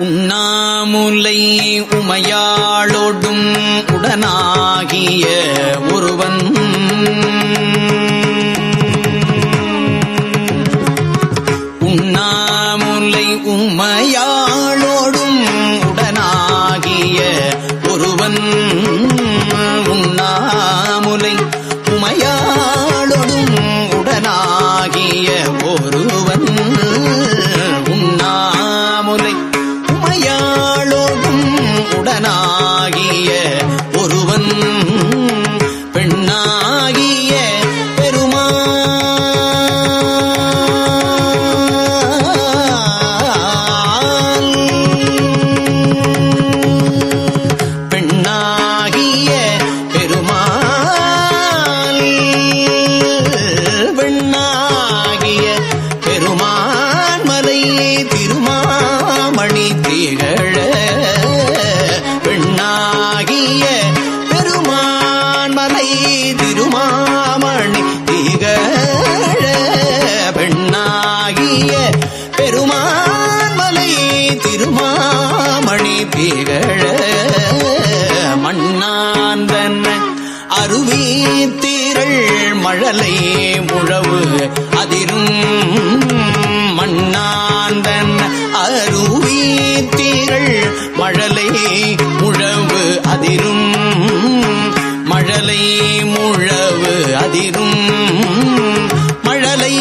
உண்ணாமுலை உமையாளோடும் உடனாகிய ஒருவன். முழவு அதிரும் மழலை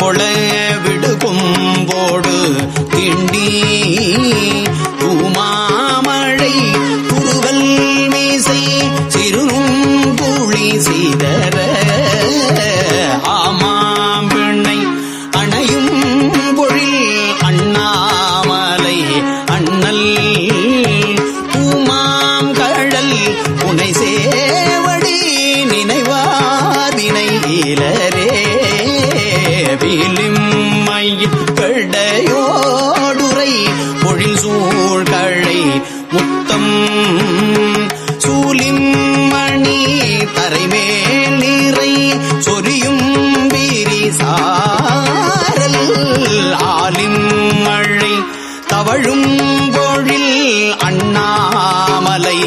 பொழைய முத்தம். சூலின் மணி தரைமேல் நீரை சொரியும் வீரிசாரல் ஆலின் மழை தவழும் பொழில் அண்ணாமலை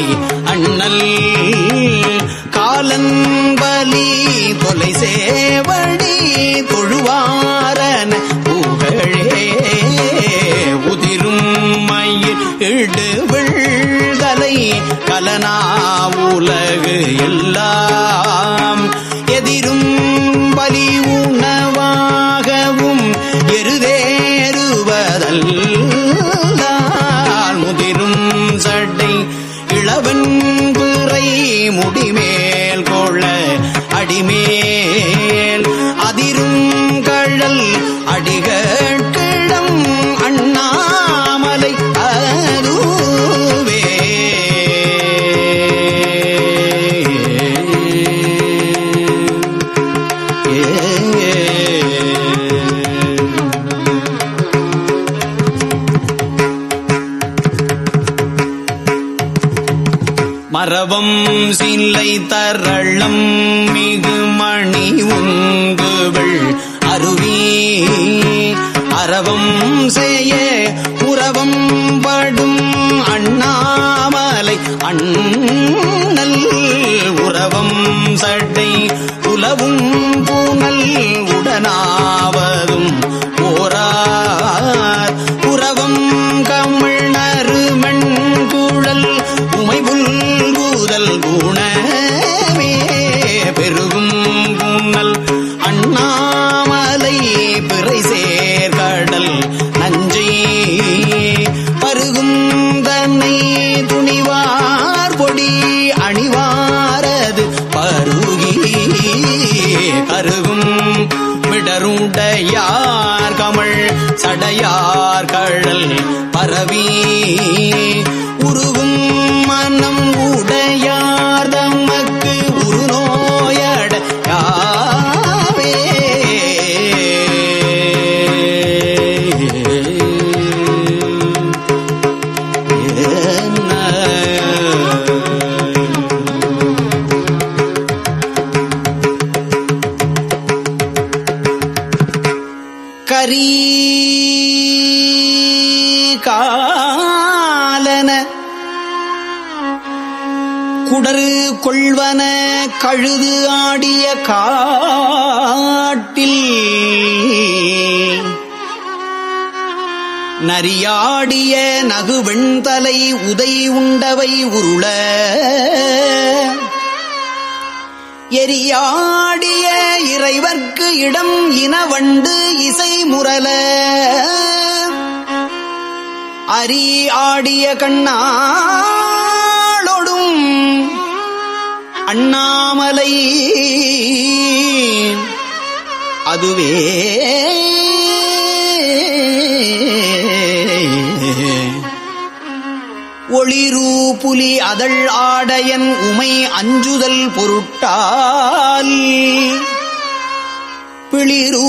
அண்ணல். காலன்பலி தொலை சேவடி தொழுவாரன மயில் இடு விழ்தலை கலனா உலகு எல்லாம். எதிரும் பலி உணவாகவும் எருதேறுவதல் முதிரும் சட்டை இளவன் பிறை முடிமே தரம் சில்லை தரளம் மிகு மணி உங்குகள் அருவி அரவம் செய்ய உறவம் படும் அண்ணாமலை. அண்ணல் உறவம் சட்டை உலவும் பூனல் உடனா நபீ இசை அரி ஆடிய கண்ணாளொடும் அண்ணாமலை. அதுவே. ஒளிரு புலி அதழ் ஆடையன் உமை அஞ்சுதல் பொருட்டால். பிளிரூ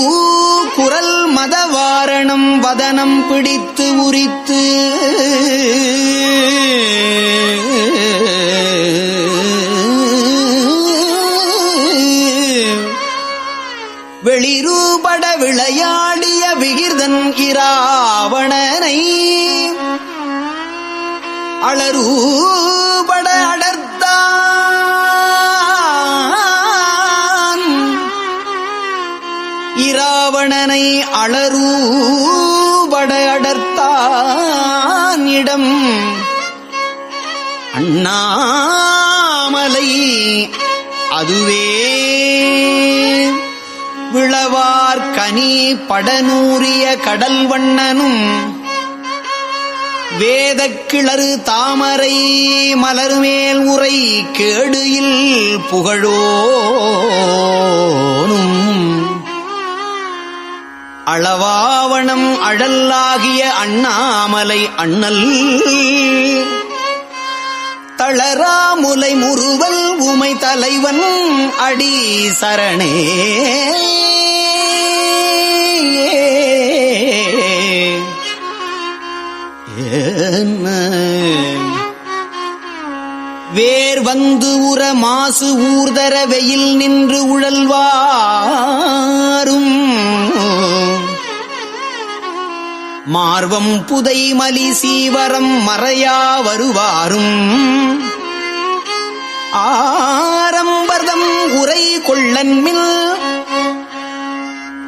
குரல் மதவாரணம் வதனம் பிடித்து உரித்து. வெளிரூபட விளையாடிய விகிர்தன் இராவணனை. அளரூ இராவணனை அளரூபட அடர்த்தான் இடம். அண்ணாமலை அதுவே. விளவார் கனி படநூறிய கடல் வண்ணனும். வேதக்கிளறு தாமரை மலர்மேல் உரை கேடுயில் புகழோனும். அளவாவணம் அழல்லாகிய அண்ணாமலை அண்ணல். தளராமுலை முருவல் உமை தலைவன் அடி சரணே. வேர் வந்து உற மாசு ஊர்தர வெயில் நின்று உழல்வாரும். மார்வம் புதை மலி சீவரம் மறையா வருவாரும். ஆரம்பர்தம் உரை கொள்ளன்மில்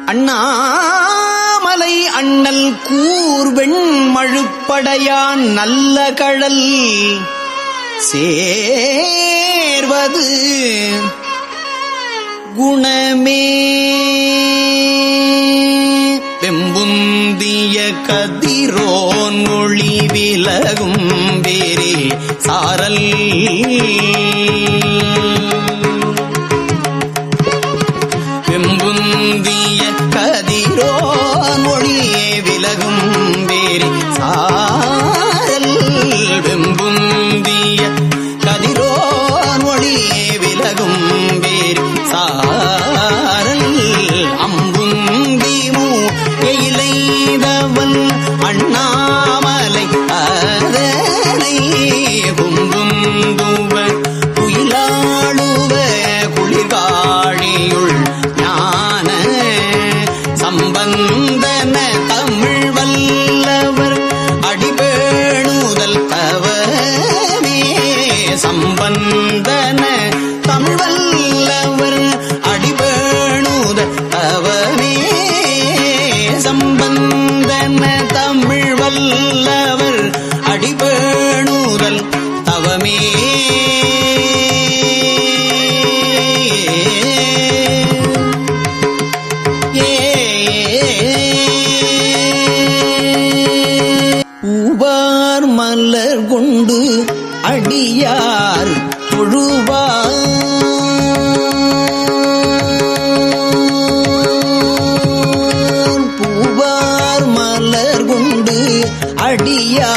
அண்ணாமலை அண்ணல் கூர்வெண் மழுப்படையான் நல்ல கழல். சேர்வது குணமே. கதிரோன் மொழி விலகும் வேறே சாரல்.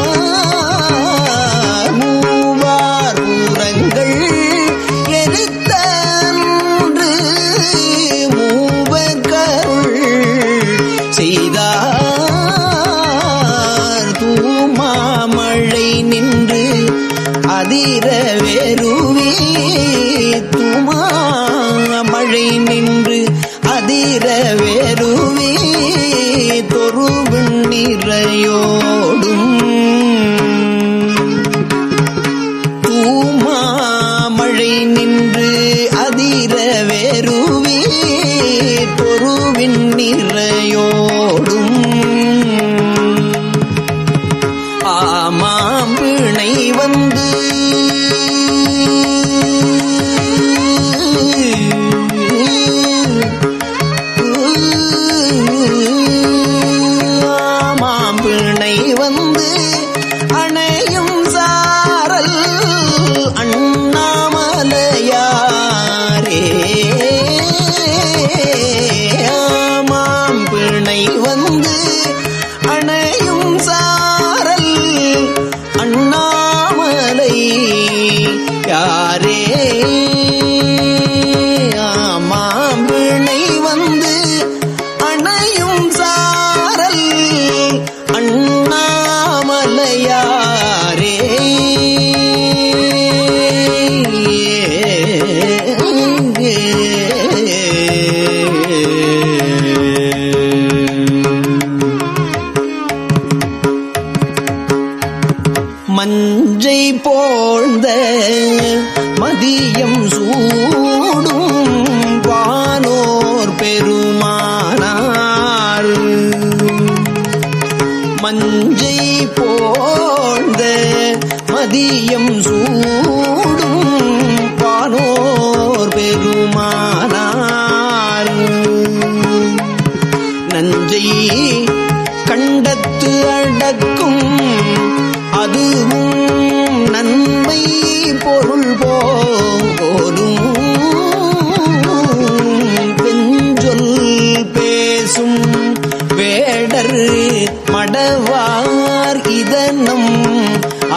Oh.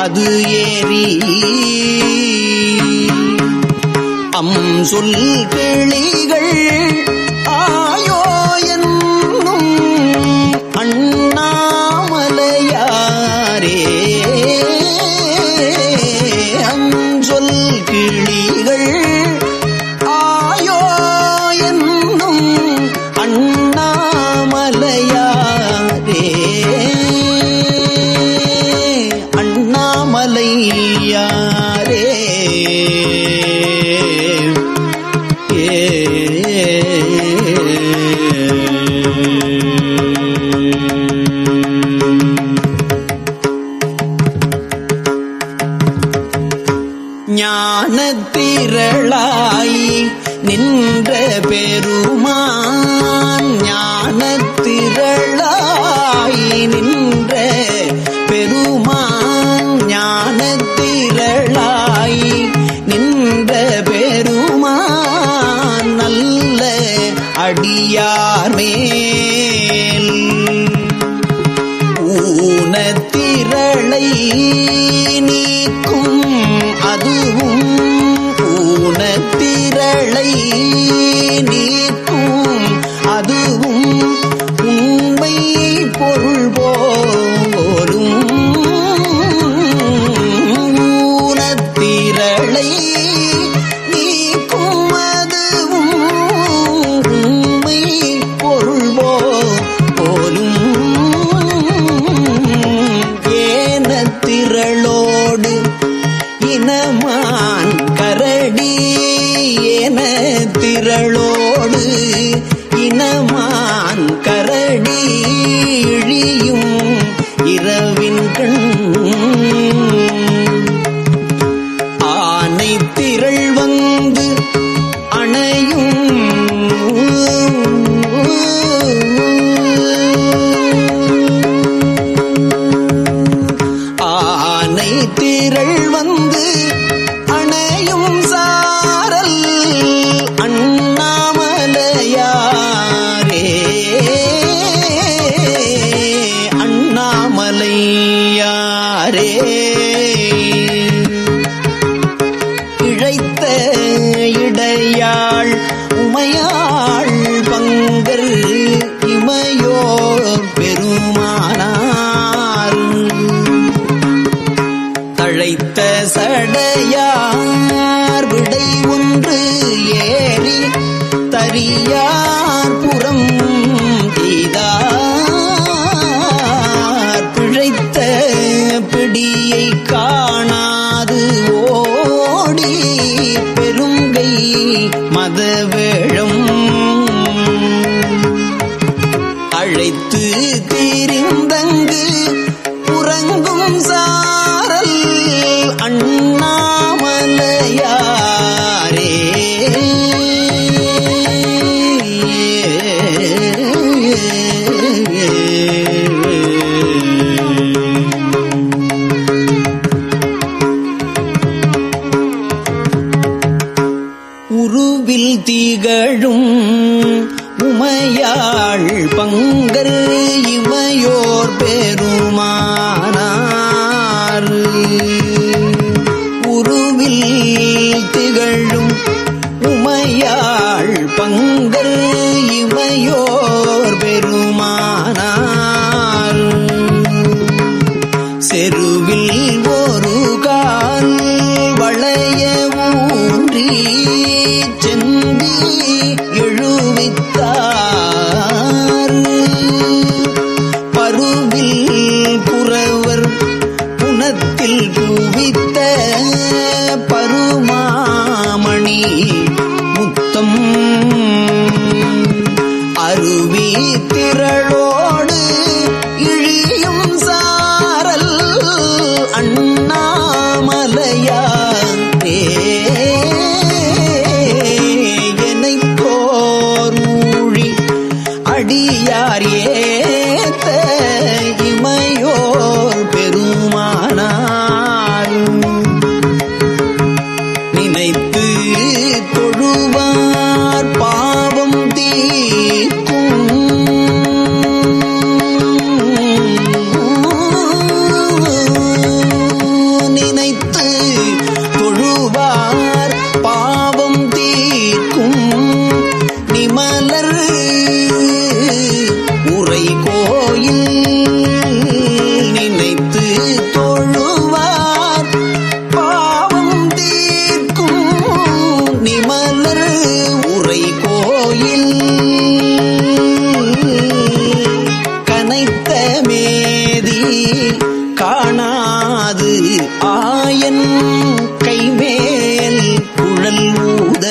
அது ஏறி. அம் சொல் கேளிகள் திரளாய் நின்ற பெருமான் ஞான திரளாய் நின்ற பெருமான் ஞான திரளாய் நின்ற பெருமான் நல்ல அடியார் ஊன திரளை ಕೈ தீரிந்தங்கு உறங்கும் சா என் கைமேல் குழல் ஊத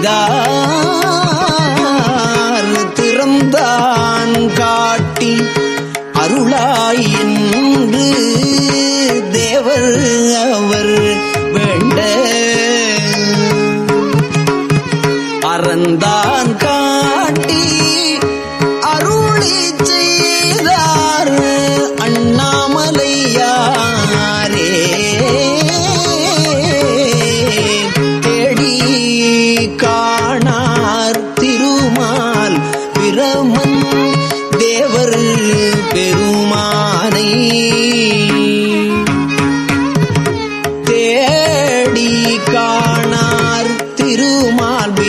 செய்தார். திறந்தான் காட்டி அருளாயின்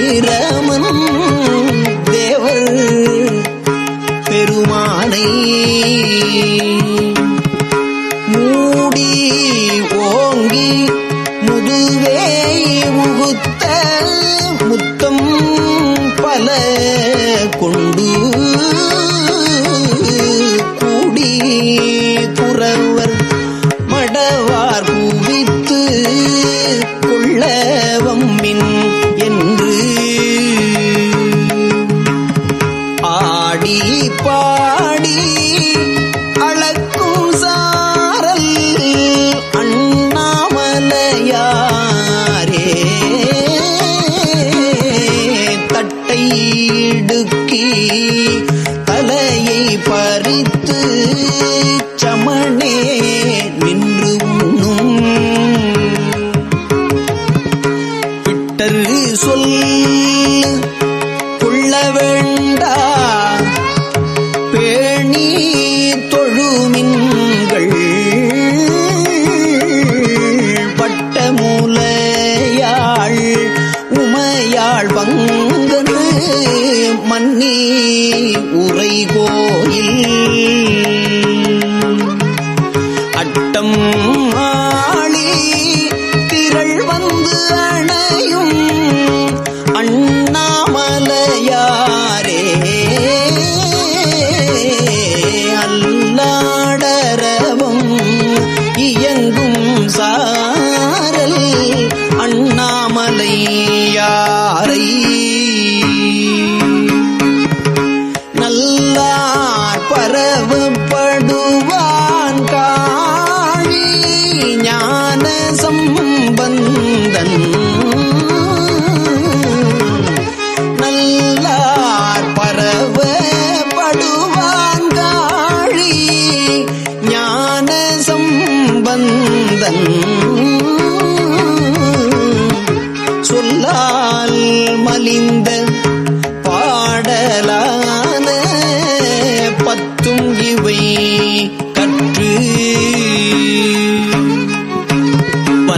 திருமால் Thank you.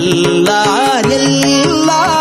பல்லார் எல்லாம்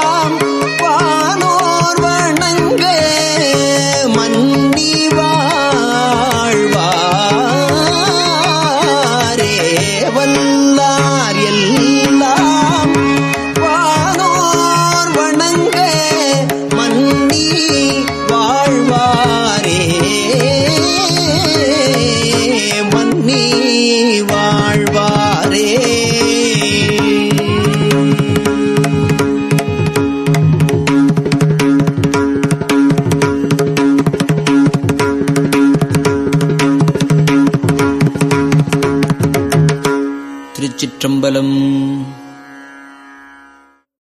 ولم